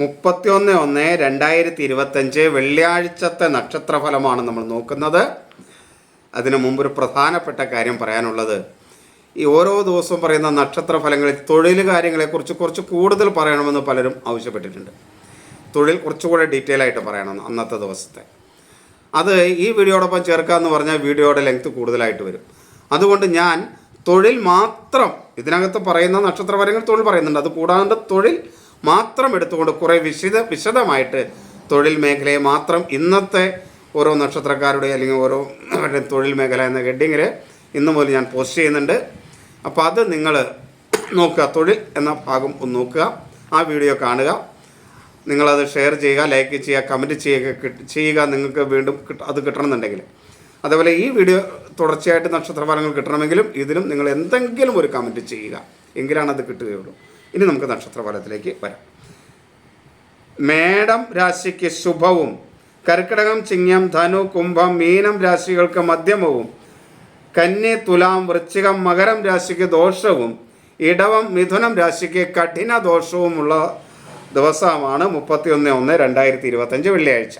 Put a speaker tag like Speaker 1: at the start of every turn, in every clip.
Speaker 1: മുപ്പത്തിയൊന്ന് ഒന്ന് രണ്ടായിരത്തി ഇരുപത്തഞ്ച് വെള്ളിയാഴ്ചത്തെ നക്ഷത്രഫലമാണ് നമ്മൾ നോക്കുന്നത്. അതിനു മുമ്പ് ഒരു പ്രധാനപ്പെട്ട കാര്യം പറയാനുള്ളത്. ഈ ഓരോ ദിവസവും പറയുന്ന നക്ഷത്രഫലങ്ങളിൽ തൊഴിൽ കാര്യങ്ങളെക്കുറിച്ച് കുറച്ച് കൂടുതൽ പറയണമെന്ന് പലരും ആവശ്യപ്പെട്ടിട്ടുണ്ട്. തൊഴിൽ കുറച്ചുകൂടെ ഡീറ്റെയിൽ ആയിട്ട് പറയണം അന്നത്തെ ദിവസത്തെ. അത് ഈ വീഡിയോടൊപ്പം ചേർക്കാമെന്ന് പറഞ്ഞാൽ വീഡിയോയുടെ ലെങ്ത് കൂടുതലായിട്ട് വരും. അതുകൊണ്ട് ഞാൻ തൊഴിൽ മാത്രം ഇതിനകത്ത് പറയുന്ന നക്ഷത്രപരങ്ങൾ തൊഴിൽ പറയുന്നുണ്ട്. അത് കൂടാണ്ട് തൊഴിൽ മാത്രം എടുത്തുകൊണ്ട് കുറേ വിശദ വിശദമായിട്ട് തൊഴിൽ മേഖലയെ മാത്രം ഇന്നത്തെ ഓരോ നക്ഷത്രക്കാരുടെ അല്ലെങ്കിൽ ഓരോ തൊഴിൽ മേഖല എന്ന ഹെഡിങ്ങിൽ ഇന്ന് മുതൽ ഞാൻ പോസ്റ്റ് ചെയ്യുന്നുണ്ട്. അപ്പോൾ അത് നിങ്ങൾ നോക്കുക. തൊഴിൽ എന്ന ഭാഗം ഒന്ന് നോക്കുക. ആ വീഡിയോ കാണുക. നിങ്ങളത് ഷെയർ ചെയ്യുക ലൈക്ക് ചെയ്യുക കമന്റ് ചെയ്യുക ചെയ്യുക നിങ്ങൾക്ക് വീണ്ടും അത് കിട്ടണമെന്നുണ്ടെങ്കിൽ. അതേപോലെ ഈ വീഡിയോ തുടർച്ചയായിട്ട് നക്ഷത്രഫലങ്ങൾ കിട്ടണമെങ്കിലും ഇതിലും നിങ്ങൾ എന്തെങ്കിലും ഒരു കമന്റ് ചെയ്യുക. എങ്കിലാണ് അത് കിട്ടുകയുള്ളൂ. ഇനി നമുക്ക് നക്ഷത്രഫലത്തിലേക്ക് വരാം. മേടം രാശിക്ക് ശുഭവും കർക്കിടകം ചിങ്ങം ധനു കുംഭം മീനം രാശികൾക്ക് മധ്യമവും കന്നി തുലാം വൃശ്ചികം മകരം രാശിക്ക് ദോഷവും ഇടവം മിഥുനം രാശിക്ക് കഠിന ദോഷവുമുള്ള ദിവസമാണ് മുപ്പത്തിയൊന്ന് ഒന്ന് രണ്ടായിരത്തി ഇരുപത്തഞ്ച് വെള്ളിയാഴ്ച.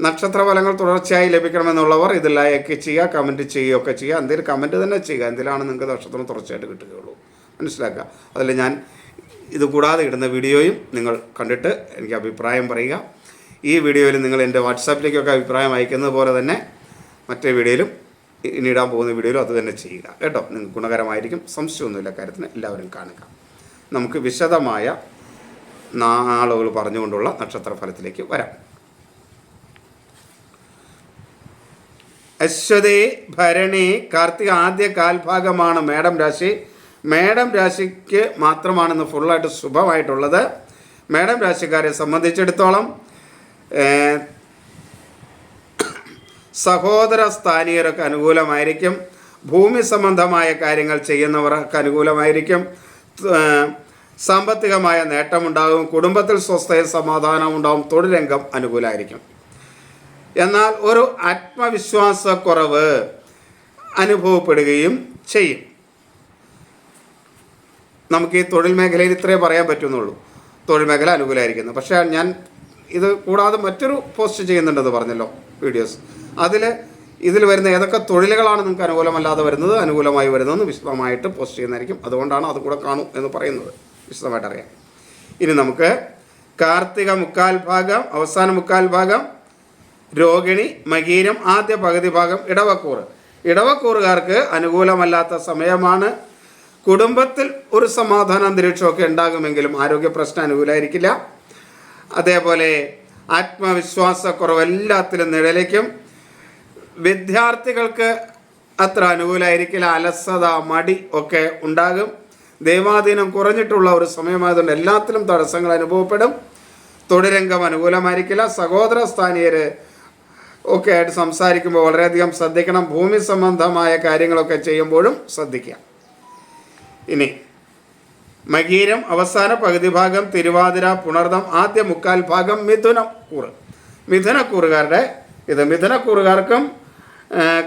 Speaker 1: നക്ഷത്രഫലങ്ങൾ തുടർച്ചയായി ലഭിക്കണമെന്നുള്ളവർ ഇത് ലൈക്ക് ചെയ്യുക കമന്റ് ചെയ്യുകയൊക്കെ ചെയ്യുക. എന്തെങ്കിലും കമന്റ് തന്നെ ചെയ്യുക. എന്തിലാണ് നിങ്ങൾക്ക് നക്ഷത്രം തുടർച്ചയായിട്ട് കിട്ടുകയുള്ളൂ? മനസ്സിലാക്കുക. അതിൽ ഞാൻ ഇത് കൂടാതെ ഇടുന്ന വീഡിയോയും നിങ്ങൾ കണ്ടിട്ട് എനിക്ക് അഭിപ്രായം പറയുക. ഈ വീഡിയോയിൽ നിങ്ങൾ എന്റെ വാട്സാപ്പിലേക്കൊക്കെ അഭിപ്രായം അയക്കുന്നത് പോലെ തന്നെ മറ്റേ വീഡിയോയിലും ഇനി ഇടാൻ പോകുന്ന വീഡിയോയിലും അത് തന്നെ ചെയ്യുക. കേട്ടോ? നിങ്ങൾക്ക് ഗുണകരമായിരിക്കും. സംശയമൊന്നുമില്ല. കാര്യത്തിന് എല്ലാവരും കാണുക. നമുക്ക് വിശദമായ നാളുകൾ പറഞ്ഞുകൊണ്ടുള്ള നക്ഷത്രഫലത്തിലേക്ക് വരാം. അശ്വതേ ഭരണി കാർത്തിക ആദ്യ കാൽഭാഗമാണ് മേടം രാശി. മേടം രാശിക്ക് മാത്രമാണെന്ന് ഫുള്ളായിട്ട് ശുഭമായിട്ടുള്ളത്. മേടം രാശിക്കാരെ സംബന്ധിച്ചിടത്തോളം സഹോദര സ്ഥാനീയർക്ക് അനുകൂലമായിരിക്കും. ഭൂമി സംബന്ധമായ കാര്യങ്ങൾ ചെയ്യുന്നവർക്ക് അനുകൂലമായിരിക്കും. സാമ്പത്തികമായ നേട്ടമുണ്ടാകും. കുടുംബത്തിൽ സ്വസ്ഥയും സമാധാനവും ഉണ്ടാകും തൊഴിൽ രംഗം അനുകൂലമായിരിക്കും. എന്നാൽ ഒരു ആത്മവിശ്വാസക്കുറവ് അനുഭവപ്പെടുകയും ചെയ്യും. നമുക്ക് ഈ തൊഴിൽ മേഖലയിൽ ഇത്രേ പറയാൻ പറ്റുന്നുള്ളൂ. തൊഴിൽ മേഖല അനുകൂലമായിരിക്കുന്നു പക്ഷേ ഞാൻ ഇത് കൂടാതെ മറ്റൊരു പോസ്റ്റ് ചെയ്യുന്നുണ്ടെന്ന് പറഞ്ഞല്ലോ വീഡിയോസ്. അതിൽ ഇതിൽ വരുന്ന ഏതൊക്കെ തൊഴിലുകളാണ് നിങ്ങൾക്ക് അനുകൂലമല്ലാതെ വരുന്നത് അനുകൂലമായി വരുന്നതെന്ന് വിശദമായിട്ട് പോസ്റ്റ് ചെയ്യുന്നതായിരിക്കും. അതുകൊണ്ടാണ് അത് കൂടെ കാണൂ എന്ന് പറയുന്നത്. വിശദമായിട്ട് അറിയാം. ഇനി നമുക്ക് കാർത്തിക മുക്കാൽ ഭാഗം അവസാന മുക്കാൽ ഭാഗം രോഹിണി മകീരം ആദ്യ പകുതി ഭാഗം ഇടവക്കൂറ്. ഇടവക്കൂറുകാർക്ക് അനുകൂലമല്ലാത്ത സമയമാണ് കുടുംബത്തിൽ ഒരു സമാധാന അന്തരീക്ഷമൊക്കെ ഉണ്ടാകുമെങ്കിലും ആരോഗ്യ പ്രശ്നം അനുകൂലമായിരിക്കില്ല അതേപോലെ ആത്മവിശ്വാസക്കുറവ് എല്ലാത്തിലും നിഴലിക്കും. വിദ്യാർത്ഥികൾക്ക് അത്ര അനുകൂലമായിരിക്കില്ല അലസത മടി ഒക്കെ ഉണ്ടാകും. ദൈവാധീനം കുറഞ്ഞിട്ടുള്ള ഒരു സമയമായതുകൊണ്ട് എല്ലാത്തിലും തടസ്സങ്ങൾ അനുഭവപ്പെടും. തൊഴിലംഗം അനുകൂലമായിരിക്കില്ല. സഹോദര സ്ഥാനീയർ ഒക്കെ ആയിട്ട് സംസാരിക്കുമ്പോൾ വളരെയധികം ശ്രദ്ധിക്കണം. ഭൂമി സംബന്ധമായ കാര്യങ്ങളൊക്കെ ചെയ്യുമ്പോഴും ശ്രദ്ധിക്കുക. ഇനി. മകീരം അവസാന പകുതി ഭാഗം തിരുവാതിര പുണർദം ആദ്യ മുക്കാൽ ഭാഗം മിഥുനക്കൂറ് മിഥുനക്കൂറുകാരുടെ ഇത് മിഥുനക്കൂറുകാർക്കും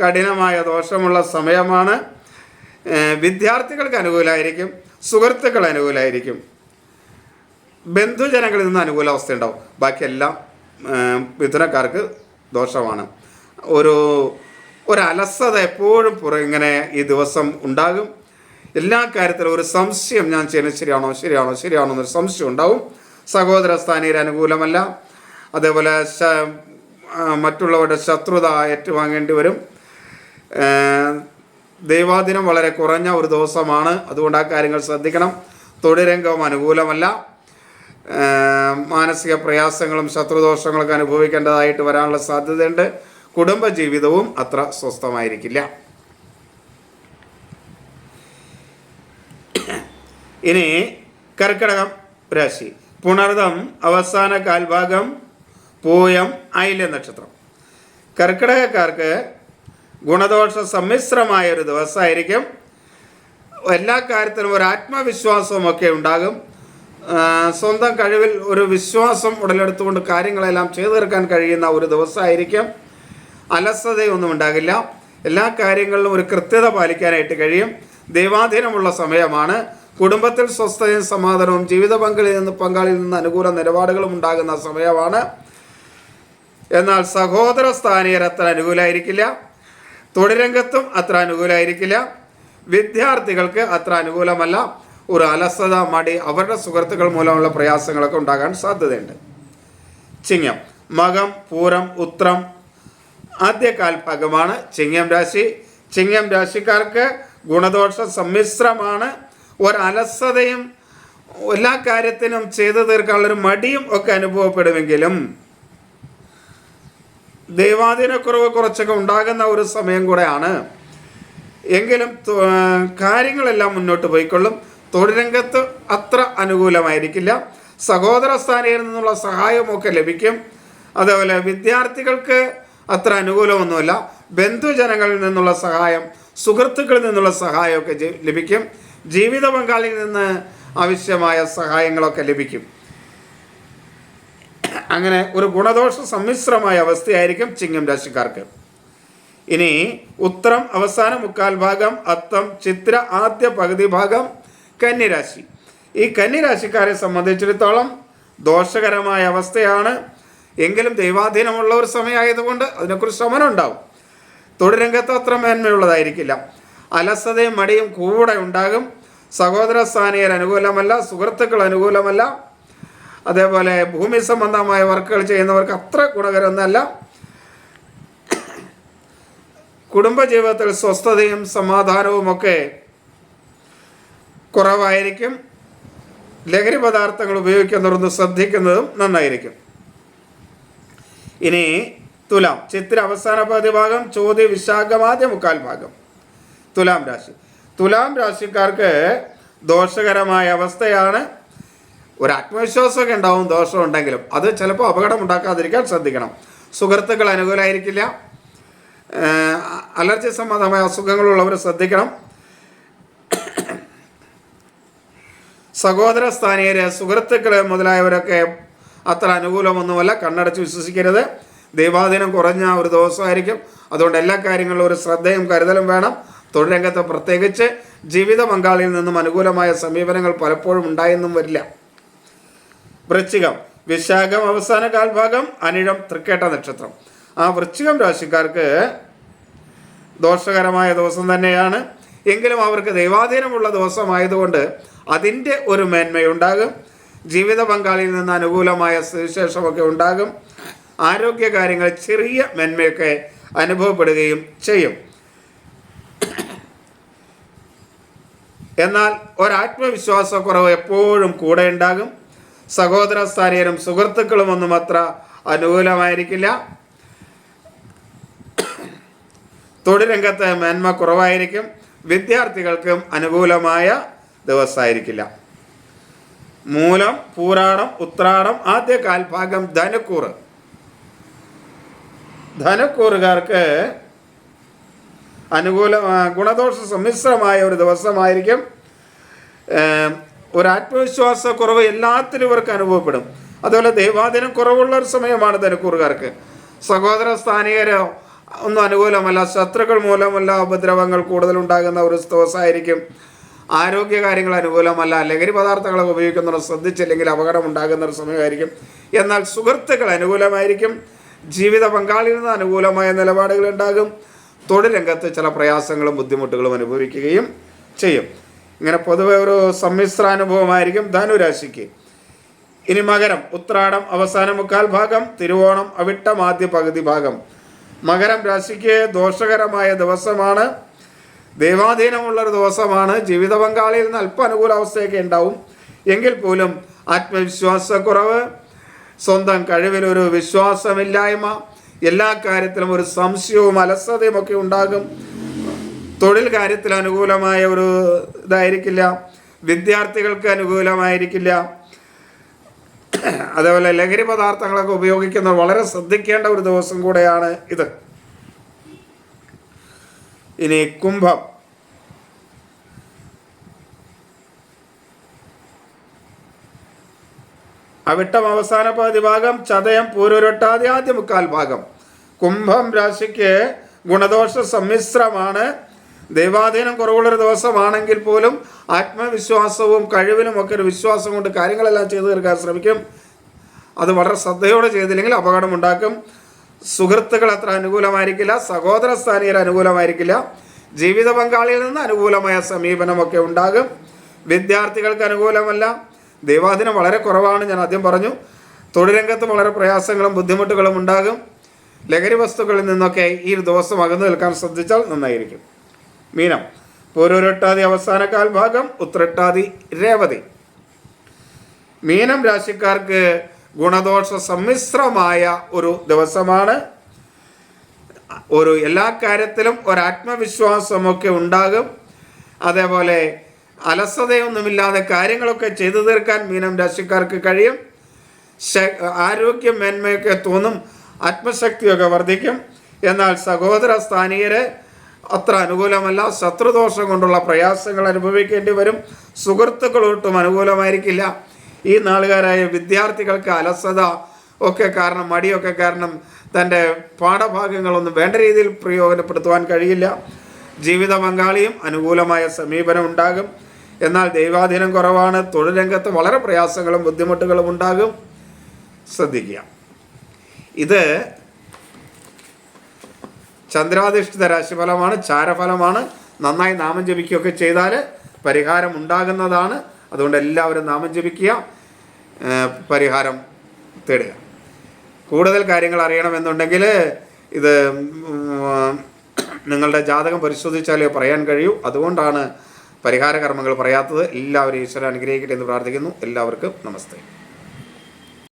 Speaker 1: കഠിനമായ ദോഷമുള്ള സമയമാണ്. വിദ്യാർത്ഥികൾക്ക് അനുകൂലമായിരിക്കും സുഹൃത്തുക്കൾ അനുകൂലമായിരിക്കും ബന്ധുജനങ്ങളിൽ നിന്ന് അനുകൂല അവസ്ഥ ഉണ്ടാവും ബാക്കിയെല്ലാം മിഥുനക്കാർക്ക് ദോഷമാണ്. ഒരു ഒരു അലസത എപ്പോഴും പുറ ഇങ്ങനെ ഈ ദിവസം ഉണ്ടാകും. എല്ലാ കാര്യത്തിലും ഒരു സംശയം ഞാൻ ചെയ്യുന്നത് ശരിയാണോ? ശരിയാണോ? ശരിയാണോ എന്നൊരു സംശയം ഉണ്ടാവും. സഹോദര സ്ഥാനീയർ അനുകൂലമല്ല. അതേപോലെ മറ്റുള്ളവരുടെ ശത്രുത ഏറ്റുവാങ്ങേണ്ടി വരും. ദൈവാദിനം വളരെ കുറഞ്ഞ ഒരു ദിവസമാണ്. അതുകൊണ്ട് ആ കാര്യങ്ങൾ ശ്രദ്ധിക്കണം. തൊഴിലംഗം അനുകൂലമല്ല. മാനസിക പ്രയാസങ്ങളും ശത്രുദോഷങ്ങളൊക്കെ അനുഭവിക്കേണ്ടതായിട്ട് വരാനുള്ള സാധ്യതയുണ്ട്. കുടുംബജീവിതവും അത്ര സ്വസ്ഥമായിരിക്കില്ല. ഇനി കർക്കിടകം രാശി. പുണർദം അവസാന കാൽഭാഗം പൂയം ഐല്യ നക്ഷത്രം. കർക്കിടകക്കാർക്ക് ഗുണദോഷ സമ്മിശ്രമായ ഒരു ദിവസമായിരിക്കും. എല്ലാ കാര്യത്തിലും ഒരു ആത്മവിശ്വാസവും ഒക്കെ ഉണ്ടാകും. സ്വന്തം കഴിവിൽ ഒരു വിശ്വാസം ഉടലെടുത്തുകൊണ്ട് കാര്യങ്ങളെല്ലാം ചെയ്തു തീർക്കാൻ കഴിയുന്ന ഒരു ദിവസമായിരിക്കും. അലസതയൊന്നും ഉണ്ടാകില്ല. എല്ലാ കാര്യങ്ങളിലും ഒരു കൃത്യത പാലിക്കാനായിട്ട് കഴിയും. ദൈവാധീനമുള്ള സമയമാണ്. കുടുംബത്തിൽ സ്വസ്ഥതയും സമാധാനവും ജീവിത പങ്കാളിയിൽ നിന്ന് പങ്കാളിയിൽ നിന്ന് അനുകൂല നിലപാടുകളും ഉണ്ടാകുന്ന സമയമാണ്. എന്നാൽ സഹോദര സ്ഥാനീയർ അത്ര അനുകൂലമായിരിക്കില്ല തൊഴിലംഗത്തും അത്ര അനുകൂലമായിരിക്കില്ല വിദ്യാർത്ഥികൾക്ക് അത്ര അനുകൂലമല്ല. ഒരു അലസത മടി അവരുടെ സുഹൃത്തുക്കൾ മൂലമുള്ള പ്രയാസങ്ങളൊക്കെ ഉണ്ടാകാൻ സാധ്യതയുണ്ട്. ചിങ്ങം മകം പൂരം ഉത്രം ആദ്യകാൽഭാഗമാണ് ചിങ്ങം രാശി. ചിങ്ങം രാശിക്കാർക്ക് ഗുണദോഷ സമ്മിശ്രമാണ്. ഒരലസതയും എല്ലാ കാര്യത്തിനും ചെയ്തു തീർക്കാനുള്ളൊരു മടിയും ഒക്കെ അനുഭവപ്പെടുമെങ്കിലും ദൈവാധീനക്കുറവ് കുറച്ചൊക്കെ ഉണ്ടാകുന്ന ഒരു സമയം കൂടെയാണ്. എങ്കിലും കാര്യങ്ങളെല്ലാം മുന്നോട്ട് പോയിക്കൊള്ളും. തൊഴിലംഗത്ത് അത്ര അനുകൂലമായിരിക്കില്ല. സഹോദര സ്ഥാനയിൽ നിന്നുള്ള സഹായമൊക്കെ ലഭിക്കും. അതേപോലെ വിദ്യാർത്ഥികൾക്ക് അത്ര അനുകൂലമൊന്നുമല്ല. ബന്ധുജനങ്ങളിൽ നിന്നുള്ള സഹായം സുഹൃത്തുക്കളിൽ നിന്നുള്ള സഹായമൊക്കെ ലഭിക്കും. ജീവിത പങ്കാളിയിൽ നിന്ന് ആവശ്യമായ സഹായങ്ങളൊക്കെ ലഭിക്കും. അങ്ങനെ ഒരു ഗുണദോഷ സമ്മിശ്രമായ അവസ്ഥയായിരിക്കും ചിങ്ങം രാശിക്കാർക്ക്. ഇനി ഉത്തരം അവസാന മുക്കാൽ ഭാഗം അത്തം ചിത്ര ആദ്യ പകുതി ഭാഗം കന്നിരാശി. ഈ കന്നിരാശിക്കാരെ സംബന്ധിച്ചിടത്തോളം ദോഷകരമായ അവസ്ഥയാണ്. എങ്കിലും ദൈവാധീനമുള്ള ഒരു സമയമായതുകൊണ്ട് അതിനെക്കുറിച്ച് ശമനം ഉണ്ടാവും. തൊഴിലംഗത്ത് അത്ര മേന്മയുള്ളതായിരിക്കില്ല. അലസതയും മടിയും കൂടെ ഉണ്ടാകും. സഹോദര സ്ഥാനീയർ അനുകൂലമല്ല സുഹൃത്തുക്കൾ അനുകൂലമല്ല. അതേപോലെ ഭൂമി സംബന്ധമായ വർക്കുകൾ ചെയ്യുന്നവർക്ക് അത്ര ഗുണകരമൊന്നല്ല കുടുംബജീവിതത്തിൽ സ്വസ്ഥതയും സമാധാനവും ഒക്കെ കുറവായിരിക്കും. ലഹരി പദാർത്ഥങ്ങൾ ഉപയോഗിക്കുന്നവരൊന്ന് ശ്രദ്ധിക്കുന്നതും നന്നായിരിക്കും. ഇനി തുലാം ചിത്ര അവസാന പകുതി ഭാഗം ചോദ്യ വിശാഖമാദ്യ മുക്കാൽ ഭാഗം. തുലാം രാശി. തുലാം രാശിക്കാർക്ക് ദോഷകരമായ അവസ്ഥയാണ്. ഒരു ആത്മവിശ്വാസമൊക്കെ ഉണ്ടാവും ദോഷമുണ്ടെങ്കിലും. അത് ചിലപ്പോൾ അപകടം ഉണ്ടാക്കാതിരിക്കാൻ ശ്രദ്ധിക്കണം. സുഹൃത്തുക്കൾ അനുകൂലമായിരിക്കില്ല അലർജി സംബന്ധമായ അസുഖങ്ങളുള്ളവർ ശ്രദ്ധിക്കണം. സഹോദര സ്ഥാനീയര് സുഹൃത്തുക്കൾ മുതലായവരൊക്കെ അത്ര അനുകൂലമൊന്നുമല്ല കണ്ണടച്ച് വിശ്വസിക്കരുത്. ദൈവാധീനം കുറഞ്ഞ ഒരു ദിവസമായിരിക്കും. അതുകൊണ്ട് എല്ലാ കാര്യങ്ങളിലും ഒരു ശ്രദ്ധയും കരുതലും വേണം. തൊഴിലംഗത്ത് പ്രത്യേകിച്ച് ജീവിത പങ്കാളിയിൽ നിന്നും അനുകൂലമായ സമീപനങ്ങൾ പലപ്പോഴും ഉണ്ടായെന്നും വരില്ല. വൃശ്ചികം വിശാഖം അവസാന കാൽഭാഗം അനിഴം തൃക്കേട്ട നക്ഷത്രം. ആ വൃശ്ചികം രാശിക്കാർക്ക് ദോഷകരമായ ദിവസം തന്നെയാണ്. എങ്കിലും അവർക്ക് ദൈവാധീനമുള്ള ദിവസമായതുകൊണ്ട് അതിന്റെ ഒരു മേന്മയുണ്ടാകും. ജീവിത പങ്കാളിയിൽ നിന്ന് അനുകൂലമായ സുവിശേഷമൊക്കെ ഉണ്ടാകും. ആരോഗ്യ കാര്യങ്ങൾ ചെറിയ മേന്മയൊക്കെ അനുഭവപ്പെടുകയും ചെയ്യും. എന്നാൽ ഒരാത്മവിശ്വാസക്കുറവ് എപ്പോഴും കൂടെ ഉണ്ടാകും. സഹോദര സ്ഥാനീയരും സുഹൃത്തുക്കളും ഒന്നും അത്ര അനുകൂലമായിരിക്കില്ല. തൊഴിലംഗത്ത് മേന്മ കുറവായിരിക്കും. വിദ്യാർത്ഥികൾക്കും അനുകൂലമായ ദിവസമായിരിക്കില്ല. മൂലം പൂരാടം ഉത്രാടം ആദ്യ കാൽഭാഗം ധനുക്കൂറ്. ധനുക്കൂറുകാർക്ക് അനുകൂല ഗുണദോഷ സമ്മിശ്രമായ ഒരു ദിവസമായിരിക്കും. ഒരു ആത്മവിശ്വാസക്കുറവ് എല്ലാത്തിനും ഇവർക്ക് അനുഭവപ്പെടും. അതുപോലെ ദൈവാധീനം കുറവുള്ള ഒരു സമയമാണ് ധനുക്കൂറുകാർക്ക്. സഹോദര സ്ഥാനികരോ ഒന്നും അനുകൂലമല്ല. ശത്രുക്കൾ മൂലമല്ല ഉപദ്രവങ്ങൾ കൂടുതലുണ്ടാകുന്ന ഒരു ദിവസമായിരിക്കും. ആരോഗ്യ കാര്യങ്ങൾ അനുകൂലമല്ല. ലഹരി പദാർത്ഥങ്ങളൊക്കെ ഉപയോഗിക്കുന്നവർ ശ്രദ്ധിച്ചില്ലെങ്കിൽ അപകടം ഉണ്ടാകുന്ന ഒരു സമയമായിരിക്കും. എന്നാൽ സുഹൃത്തുക്കൾ അനുകൂലമായിരിക്കും. ജീവിത പങ്കാളിയിൽ നിന്ന് അനുകൂലമായ നിലപാടുകൾ ഉണ്ടാകും. തൊഴിൽ രംഗത്ത് ചില പ്രയാസങ്ങളും ബുദ്ധിമുട്ടുകളും അനുഭവിക്കുകയും ചെയ്യും. ഇങ്ങനെ പൊതുവെ ഒരു സമ്മിശ്രാനുഭവമായിരിക്കും ധനുരാശിക്ക്. ഇനി മകരം ഉത്രാടം അവസാന മുക്കാൽ ഭാഗം തിരുവോണം അവിട്ടം ആദ്യ പകുതി ഭാഗം. മകരം രാശിക്ക് ദോഷകരമായ ദിവസമാണ്. ദൈവാധീനമുള്ള ഒരു ദിവസമാണ്. ജീവിത പങ്കാളിയിൽ നിന്ന് അല്പ അനുകൂല അവസ്ഥയൊക്കെ ഉണ്ടാവും. എങ്കിൽ പോലും ആത്മവിശ്വാസക്കുറവ് സ്വന്തം കഴിവിലൊരു വിശ്വാസമില്ലായ്മ എല്ലാ കാര്യത്തിലും ഒരു സംശയവും അലസതയും ഒക്കെ ഉണ്ടാകും. തൊഴിൽ കാര്യത്തിൽ അനുകൂലമായ ഒരു ഇതായിരിക്കില്ല. വിദ്യാർത്ഥികൾക്ക് അനുകൂലമായിരിക്കില്ല. അതേപോലെ ലഹരി പദാർത്ഥങ്ങളൊക്കെ ഉപയോഗിക്കുന്ന വളരെ ശ്രദ്ധിക്കേണ്ട ഒരു ദിവസം കൂടെയാണ് ഇത്. ഇനി കുംഭം. അവിട്ടം അവസാന പകുതി ഭാഗം ചതയം പൂരൊരൊട്ടാതി ആദ്യ മുക്കാൽ ഭാഗം. കുംഭം രാശിക്ക് ഗുണദോഷ സമ്മിശ്രമാണ്. ദൈവാധീനം കുറവുള്ളൊരു ദിവസമാണെങ്കിൽ പോലും ആത്മവിശ്വാസവും കഴിവിലും ഒക്കെ ഒരു വിശ്വാസം കൊണ്ട് കാര്യങ്ങളെല്ലാം ചെയ്തു തീർക്കാൻ ശ്രമിക്കും. അത് വളരെ ശ്രദ്ധയോടെ ചെയ്തില്ലെങ്കിൽ അപകടമുണ്ടാക്കും സുഹൃത്തുക്കൾ അത്ര അനുകൂലമായിരിക്കില്ല സഹോദര സ്ഥാനീയർ അനുകൂലമായിരിക്കില്ല. ജീവിത പങ്കാളിയിൽ നിന്ന് അനുകൂലമായ സമീപനമൊക്കെ ഉണ്ടാകും. വിദ്യാർത്ഥികൾക്ക് അനുകൂലമല്ല. ദൈവാധീനം വളരെ കുറവാണ് ഞാൻ ആദ്യം പറഞ്ഞു. തൊഴിലംഗത്ത് വളരെ പ്രയാസങ്ങളും ബുദ്ധിമുട്ടുകളും ഉണ്ടാകും. ലഹരി വസ്തുക്കളിൽ നിന്നൊക്കെ ഈ ഒരു ദിവസം അകന്നു നിൽക്കാൻ ശ്രദ്ധിച്ചാൽ നന്നായിരിക്കും. മീനം. പൂരൂരട്ടാതി അവസാന കാൽഭാഗം ഉത്രട്ടാതി രേവതി. മീനം രാശിക്കാർക്ക് ഗുണദോഷ സമ്മിശ്രമായ ഒരു ദിവസമാണ്. ഒരു എല്ലാ കാര്യത്തിലും ഒരാത്മവിശ്വാസമൊക്കെ ഉണ്ടാകും. അതേപോലെ അലസതയൊന്നുമില്ലാതെ കാര്യങ്ങളൊക്കെ ചെയ്തു തീർക്കാൻ മീനം രാശിക്കാർക്ക് കഴിയും. ആരോഗ്യം മേന്മയൊക്കെ തോന്നും ആത്മശക്തിയൊക്കെ വർദ്ധിക്കും. എന്നാൽ സഹോദര സ്ഥാനീയരെ അത്ര അനുകൂലമല്ല. ശത്രുദോഷം കൊണ്ടുള്ള പ്രയാസങ്ങൾ അനുഭവിക്കേണ്ടി വരും. സുഹൃത്തുക്കളൊട്ടും അനുകൂലമായിരിക്കില്ല. ഈ നാളുകാരായ വിദ്യാർത്ഥികൾക്ക് അലസത ഒക്കെ കാരണം മടിയൊക്കെ കാരണം തന്റെ പാഠഭാഗങ്ങളൊന്നും വേണ്ട രീതിയിൽ പ്രയോജനപ്പെടുത്തുവാൻ കഴിയില്ല. ജീവിത പങ്കാളിയും അനുകൂലമായ സമീപനം ഉണ്ടാകും. എന്നാൽ ദൈവാധീനം കുറവാണ്. തൊഴിൽ രംഗത്ത് വളരെ പ്രയാസങ്ങളും ബുദ്ധിമുട്ടുകളും ഉണ്ടാകും. ശ്രദ്ധിക്കുക. ഇത് ചന്ദ്രാധിഷ്ഠിത രാശിഫലമാണ് ചാരഫലമാണ്. നന്നായി നാമം ജപിക്കുകയൊക്കെ ചെയ്താൽ പരിഹാരം ഉണ്ടാകുന്നതാണ്. അതുകൊണ്ട് എല്ലാവരും നാമം ജപിക്കുക പരിഹാരം തേടുക. കൂടുതൽ കാര്യങ്ങൾ അറിയണമെന്നുണ്ടെങ്കിൽ ഇത് നിങ്ങളുടെ ജാതകം പരിശോധിച്ചാലേ പറയാൻ കഴിയൂ. അതുകൊണ്ടാണ് പരിഹാര കർമ്മങ്ങൾ പറയാത്തത് എല്ലാവരും ഈശ്വരൻ അനുഗ്രഹിക്കട്ടെ എന്ന് പ്രാർത്ഥിക്കുന്നു. എല്ലാവർക്കും നമസ്തേ.